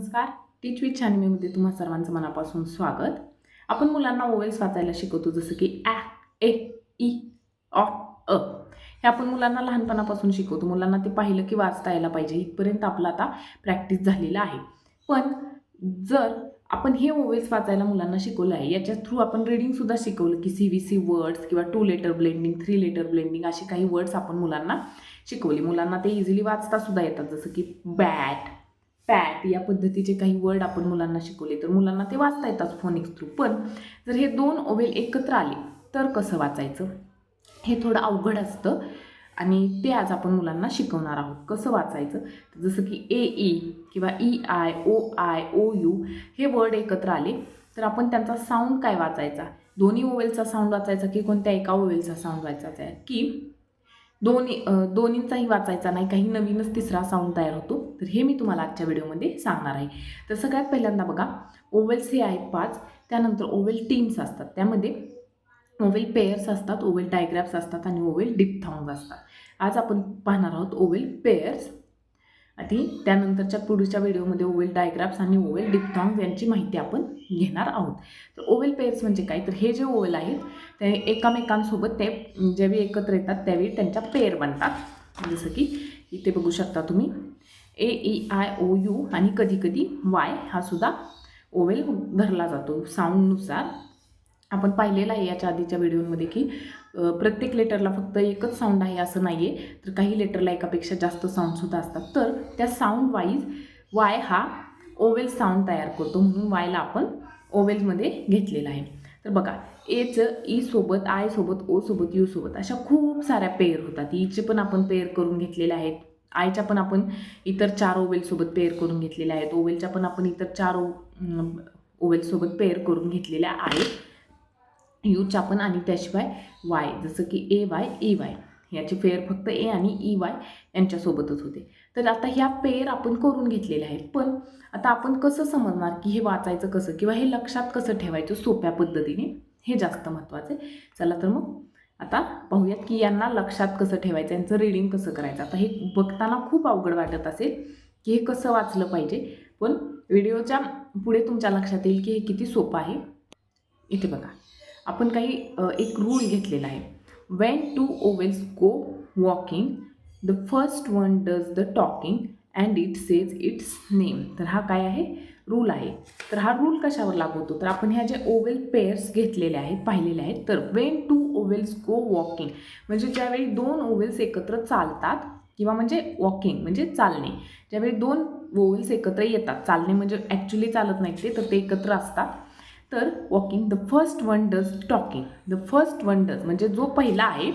नमस्कार. टीच विथ चॅनलमध्ये तुम्हा सर्वांचं मनापासून स्वागत. आपण मुलांना ओवेल्स वाचायला शिकवतो जसं की ॲ ए ई ऑ अ हे आपण मुलांना लहानपणापासून शिकवतो. मुलांना ते पाहिलं की वाचता यायला पाहिजे. इथपर्यंत आपलं आता प्रॅक्टिस झालेलं आहे. पण जर आपण हे ओवेल्स वाचायला मुलांना शिकवलं आहे याच्या थ्रू आपण रिडिंगसुद्धा शिकवलं की सी व्ही सी वर्ड्स किंवा two letter blending three letter blending अशी काही वर्ड्स आपण मुलांना शिकवली. मुलांना ते इझिली वाचतासुद्धा येतात. जसं की बॅट पॅट या पद्धतीचे काही वर्ड आपण मुलांना शिकवले तर मुलांना ते वाचता येतात फोनिक्स थ्रू पण जर हे दोन ओवेल एकत्र आले तर कसं वाचायचं? हे थोडं अवघड असतं आणि ते आज आपण मुलांना शिकवणार आहोत. कसं वाचायचं? जसं की ए ई किंवा E I O I O U हे वर्ड एकत्र आले तर आपण त्यांचा साऊंड काय वाचायचा? दोन्ही ओवेलचा साऊंड वाचायचा की कोणत्या एका ओवेलचा साऊंड वाचायचा? आहे की दोन्ही दोन्हींचाही वाचायचा नाही. काही नवीनच तिसरा साऊंड तयार होतो. तर हे मी तुम्हाला आजच्या व्हिडिओमध्ये सांगणार आहे. तर सगळ्यात पहिल्यांदा बघा ओवेल्स हे आहेत पाच. त्यानंतर ओवेल टीम्स असतात. त्यामध्ये ओवेल पेयर्स असतात ओवेल डायग्राफ्स असतात आणि ओवेल डिप्थॉंग्स असतात. आज आपण पाहणार आहोत ओवेल पेयर्स आणि त्यानंतरच्या पुढच्या व्हिडिओमध्ये ओवेल डायग्राफ्स आणि ओवेल डिप्थॉंग्स यांची माहिती आपण घेणार आहोत. तर ओवेल पेयर्स म्हणजे काय? तर हे जे ओवेल आहेत ते एकामेकांसोबत ते ज्यावेळी एकत्र येतात त्यावेळी त्यांच्या पेअर बनतात. जसं की इथे बघू शकता तुम्ही. A E I O U आणि कधीकधी वाय हा सुद्धा ओवेल धरला जातो. साऊंडनुसार आपण पाहिलेलं आहे याच्या आधीच्या व्हिडिओमध्ये की प्रत्येक लेटरला फक्त एकच साऊंड आहे असं नाही आहे तर काही लेटरला एकापेक्षा जास्त साऊंडसुद्धा असतात. तर त्या साऊंड वाईज वाय हा ओवेल साऊंड तयार करतो. म्हणून वायला आपण ओवेलमध्ये घेतलेला आहे. तर बघा एचं ई e सोबत आय सोबत ओ सोबत यू सोबत अशा खूप साऱ्या पेअर होतात. ईचे पण आपण पेअर करून घेतलेल्या आहेत. आयच्या पण आपण इतर चार ओवेलसोबत पेअर करून घेतलेल्या आहेत. ओवेलच्या पण आपण इतर चार ओ ओवेलसोबत पेअर करून घेतलेल्या आहेत. यूच आपण आणि त्याशिवाय वाय जसं की ए वाय ई वाय याचे पेअर फक्त ए आणि ई वाय यांच्यासोबतच होते. तर आता ह्या पेअर आपण करून घेतलेल्या आहेत. पण आता आपण कसं समजणार की हे वाचायचं कसं किंवा हे लक्षात कसं ठेवायचं सोप्या पद्धतीने? हे जास्त महत्त्वाचं आहे. चला तर मग आता पाहूयात की यांना लक्षात कसं ठेवायचं यांचं रीडिंग कसं करायचं. आता हे बघताना खूप अवघड वाटत असेल की हे कसं वाचलं पाहिजे. पण व्हिडिओच्या पुढे तुमच्या लक्षात येईल की हे किती सोपं आहे. इथे बघा. आपण काही एक रूल घेतलेला आहे. When two vowels go walking the first one does the talking and it says its name तर हा काय आहे? रूल आहे. तर हा रूल कशावर लागू होतो तर आपण ह्या जे ओवेल पेअर्स घेतलेले आहेत पाहिलेले आहेत तर when two vowels go walking म्हणजे ज्यावेळी दोन ओवेल्स एकत्र चालतात किंवा म्हणजे वॉकिंग म्हणजे चालणे. ज्यावेळी दोन ओवेल्स एकत्र येतात चालणे म्हणजे ॲक्च्युली चालत नाही ते तर ते एकत्र असतात. तर walking the first one does talking the first one does म्हणजे जो पहिला आहे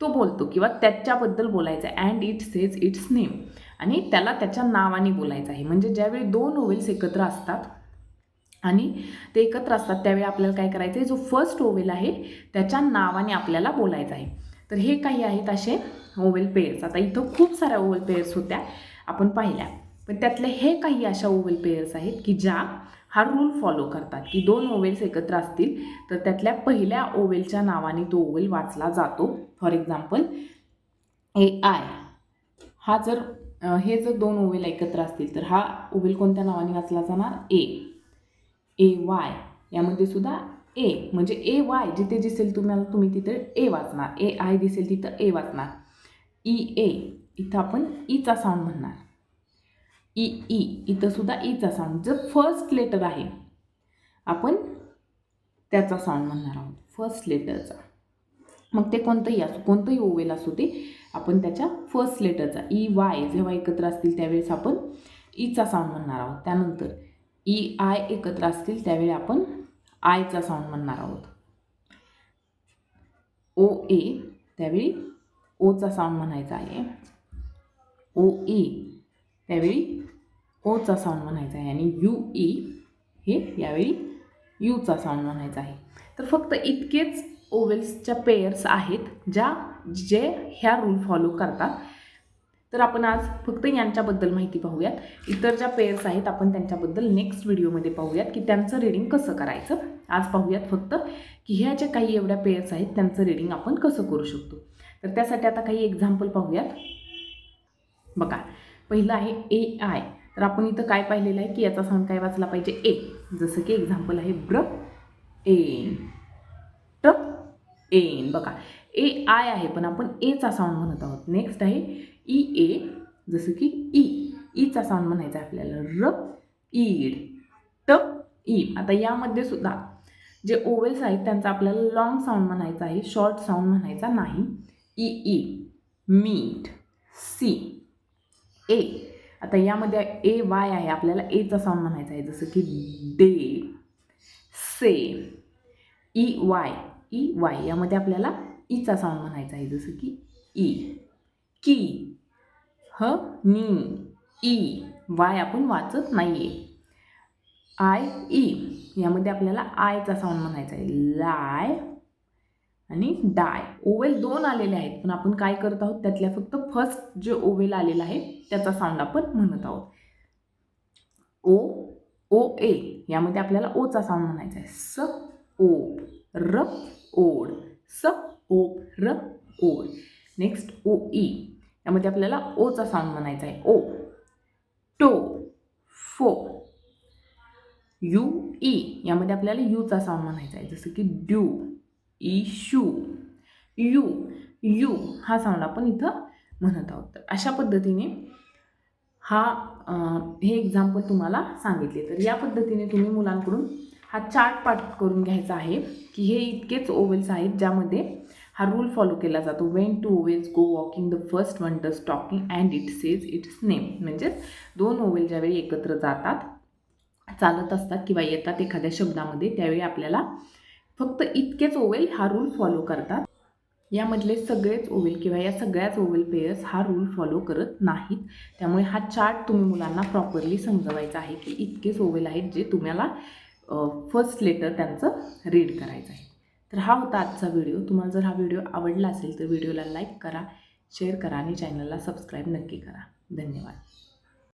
तो बोलतो किंवा त्याच्याबद्दल बोलायचं आहे. And it says its name आणि त्याला त्याच्या नावाने बोलायचं आहे. म्हणजे ज्यावेळी दोन ओवेल्स एकत्र असतात आणि ते एकत्र असतात त्यावेळी आपल्याला काय करायचं आहे? जो फर्स्ट ओवेल आहे त्याच्या नावाने आपल्याला बोलायचं आहे. तर हे काही आहेत असे ओवेल पेयर्स आता इथं खूप साऱ्या ओवेल पेयर्स होत्या आपण पाहिल्या. पण त्यातले हे काही अशा ओवेल पेयर्स आहेत की ज्या हा रूल फॉलो करतात की दोन ओवेल्स एकत्र असतील तर त्यातल्या पहिल्या ओवेलच्या नावाने तो ओवेल वाचला जातो. फॉर एक्झाम्पल ए आय हा जर हे जर दोन ओवेल एकत्र असतील तर हा ओवेल कोणत्या नावाने वाचला जाणार? ए ए वाय यामध्ये सुद्धा ए म्हणजे ए वाय जिथे दिसेल तुम्हाला तुम्ही तिथे ए वाचणार. ए आय दिसेल तिथं ए वाचणार. ई ए इथं आपण e ईचा साऊंड म्हणणार. ई ई इथं सुद्धा ईचा साऊंड जर फर्स्ट लेटर आहे आपण त्याचा साऊंड म्हणणार आहोत. फर्स्ट लेटरचा मग ते कोणतंही असो कोणतंही ओवेल असू ते आपण त्याच्या फर्स्ट लेटरचा ई वाय जेव्हा एकत्र असतील त्यावेळेस आपण ईचा साऊंड म्हणणार आहोत. त्यानंतर e, ई आय एकत्र असतील त्यावेळी आपण आयचा साऊंड म्हणणार आहोत. ओ ए त्यावेळी ओचा साऊंड म्हणायचा आहे. ओ ई त्यावेळी ओचा साऊंड म्हणायचा आहे आणि यू ई हे यावेळी यूचा साऊंड म्हणायचा आहे. तर फक्त इतकेच ओवेल्सच्या पेयर्स आहेत ज्या जे ह्या रूल फॉलो करतात. तर आपण आज फक्त यांच्याबद्दल माहिती पाहूयात. इतर ज्या पेयर्स आहेत आपण त्यांच्याबद्दल नेक्स्ट व्हिडिओमध्ये पाहूयात की त्यांचं रीडिंग कसं करायचं. आज पाहूयात फक्त की ह्या ज्या काही एवढ्या पेयर्स आहेत त्यांचं रीडिंग आपण कसं करू शकतो. तर त्यासाठी आता काही एक्झाम्पल पाहूयात. बघा पहिलं आहे ए आय तर आपण इथं काय पाहिलेलं आहे की याचा साऊंड काय वाचला पाहिजे? ए जसं की एक्झाम्पल आहे ब्र एन. ट्र एन. बघा ए आय आहे पण आपण एचा साऊंड म्हणत आहोत. नेक्स्ट आहे ई ए जसं की e. e ई ईचा साऊंड म्हणायचा आहे आपल्याला. र ईड. ट ई आता यामध्ये सुद्धा जे ओवेल्स आहेत त्यांचा आपल्याला लॉंग साऊंड म्हणायचा आहे शॉर्ट साऊंड म्हणायचा नाही. E E meet C A आता यामध्ये ए वाय आहे. आपल्याला एचा साऊंड म्हणायचा आहे. जसं की day say E Y E Y यामध्ये आपल्याला e ईचा साऊंड म्हणायचा आहे. जसं की ई की. ह नी. E. ई वाय आपण वाचत नाही आहे आय ई यामध्ये आपल्याला आयचा साऊंड म्हणायचा आहे. लाय आणि डाय ओवेल दोन आलेले आहेत पण आपण काय करत आहोत? त्यातल्या फक्त फर्स्ट जे ओवेल आलेलं आहे त्याचा साऊंड आपण म्हणत आहोत. ओ ओ ए यामध्ये आपल्याला ओचा साऊंड म्हणायचा आहे. स ओ र ओड. स ओ र ओड. नेक्स्ट ओ ई यामध्ये आपल्याला ओचा साऊंड म्हणायचा आहे. O toe foe U E यामध्ये आपल्याला यूचा साऊंड म्हणायचा आहे. जसं की ड्यू इशू यू यू हा साऊंड आपण इथं म्हणत आहोत. तर अशा पद्धतीने हा हे एक्झाम्पल तुम्हाला सांगितले. तर या पद्धतीने तुम्ही मुलांकडून हा चार्ट पाठ करून घ्यायचा आहे की हे इतकेच ओवेल्स आहेत ज्यामध्ये हा रूल फॉलो केला जातो. When two vowels go walking the first one does talking and it says its name म्हणजेच दोन ओवेल ज्यावेळी एकत्र जातात चालत असतात किंवा येतात एखाद्या शब्दामध्ये त्यावेळी आपल्याला फक्त इतकेच ओवेल हा रूल फॉलो करतात. यामधले सगळेच ओवेल किंवा या सगळ्याच ओवेल पेयर्स हा रूल फॉलो करत नाहीत. त्यामुळे हा चार्ट तुम्ही मुलांना प्रॉपरली समजवायचा आहे की इतकेच ओवेल आहेत जे तुम्हाला फर्स्ट लेटर त्यांचं रीड करायचं आहे. तर हा होता आजचा व्हिडिओ तुम्हाला जर हा व्हिडिओ आवडला असेल तर व्हिडिओला लाईक करा शेअर करा आणि चॅनलला सबस्क्राईब नक्की करा. धन्यवाद.